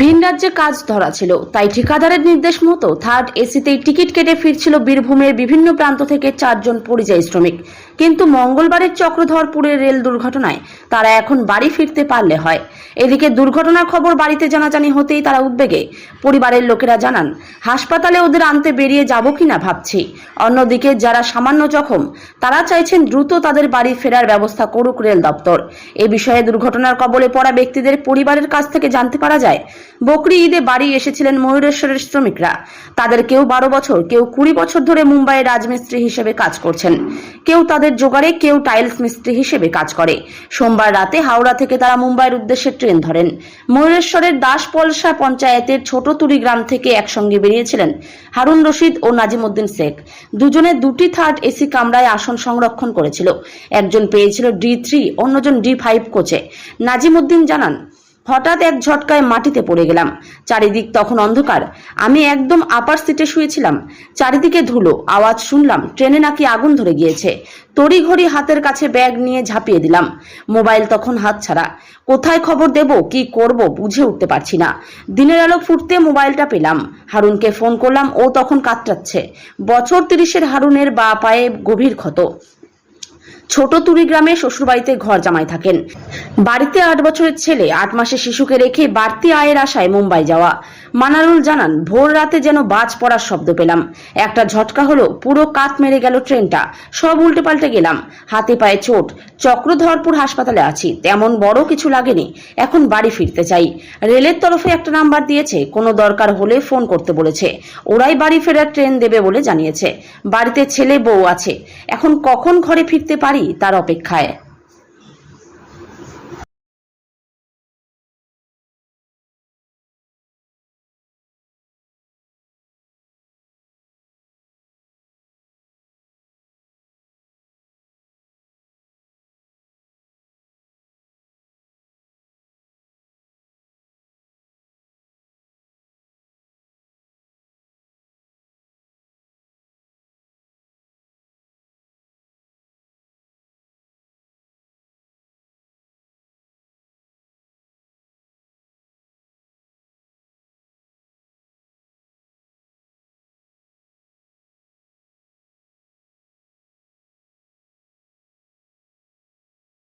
ভিন রাজ্যে কাজ ধরা ছিল, তাই ঠিকাদারের নির্দেশ মতো থার্ড এসিতেই টিকিট কেটে ফিরছিল বীরভূমের বিভিন্ন প্রান্ত থেকে চারজন পরিযায়ী শ্রমিক। কিন্তু মঙ্গলবারের চক্রধরপুরের রেল দুর্ঘটনায় তারা এখন বাড়ি ফিরতে পারলে হয়। এদিকে দুর্ঘটনার খবর বাড়িতে জানাজানি হতেই তারা উদ্বেগে। পরিবারের লোকেরা জানান, হাসপাতালে ওদের আনতে বেরিয়ে যাব কিনা ভাবছি। অন্যদিকে যারা সামান্য জখম, তারা চাইছেন দ্রুত তাদের বাড়ি ফেরার ব্যবস্থা করুক রেল দপ্তর। এ বিষয়ে দুর্ঘটনার কবলে পড়া ব্যক্তিদের পরিবারের কাছ থেকে জানতে পারা যায়, বকরি ঈদে বাড়ি এসেছিলেন ময়ূরেশ্বরের শ্রমিকরা। তাদের কেউ বারো বছর, কেউ কুড়ি বছর ধরে মুম্বাইয়ের রাজমিস্ত্রি হিসেবে কাজ করছেন। কেউ তাদের জোগাড়ে কেউ টাইলস মিস্ত্রি হিসেবে কাজ করে। সোমবার রাতে হাওড়া থেকে তারা মুম্বাইয়ের উদ্দেশ্যে ট্রেন ধরেন। ময়ূরেশ্বরের দাসপলসা পঞ্চায়েতের ছোট তুরি গ্রাম থেকে একসঙ্গে বেরিয়েছিলেন হারুন রশিদ ও নাজিমুদ্দিন শেখ। দুজনে দুটি থার্ড এসি কামরায় আসন সংরক্ষণ করেছিল। একজন পেয়েছিল ডি থ্রি, অন্যজন ডি ফাইভ কোচে। নাজিমুদ্দিন জানান হঠাৎ এক ঝটকায় মাটিতে পড়ে গেলাম। চারিদিক তখন অন্ধকার। আমি একদম আপার সিটে শুয়েছিলাম। চারিদিকে ধুলো, আওয়াজ শুনলাম, ট্রেনে নাকি আগুন ধরে গিয়েছে। তড়িঘড়ি হাতের কাছে ব্যাগ নিয়ে ঝাঁপিয়ে দিলাম। মোবাইল তখন হাত ছাড়া। কোথায় খবর দেব, কি করব বুঝে উঠতে পারছি না। দিনের আলো ফুটতে মোবাইলটা পেলাম। হারুনকে ফোন করলাম, ও তখন কাতরাচ্ছে। বছর তিরিশের হারুনের বা পায়ে গভীর ক্ষত। ছোট তুরি গ্রামে শ্বশুরবাড়িতে ঘর জামাই থাকেন। বাড়িতে আট বছরের ছেলে, আট মাসের শিশুকে রেখে বাড়তি আয়ের আশায় মুম্বাই যাওয়া। মানারুল জানান, ভোর রাতে যেন বাজ পড়ার শব্দ পেলাম। একটা ঝটকা হলো, পুরো কাত মেরে গেল ট্রেনটা। সব উল্টে পাল্টে গেলাম। হাতে পায়ে চোট। চক্রধরপুর হাসপাতালে আছি। তেমন বড় কিছু লাগেনি। এখন বাড়ি ফিরতে চাই। রেলের তরফে একটা নাম্বার দিয়েছে। কোনো দরকার হলে ফোন করতে বলেছে। ওরাই বাড়ি ফেরার ট্রেন দেবে বলে জানিয়েছে। বাড়িতে ছেলে বউ আছে। এখন কখন ঘরে ফিরতে পারি তার অপেক্ষায়।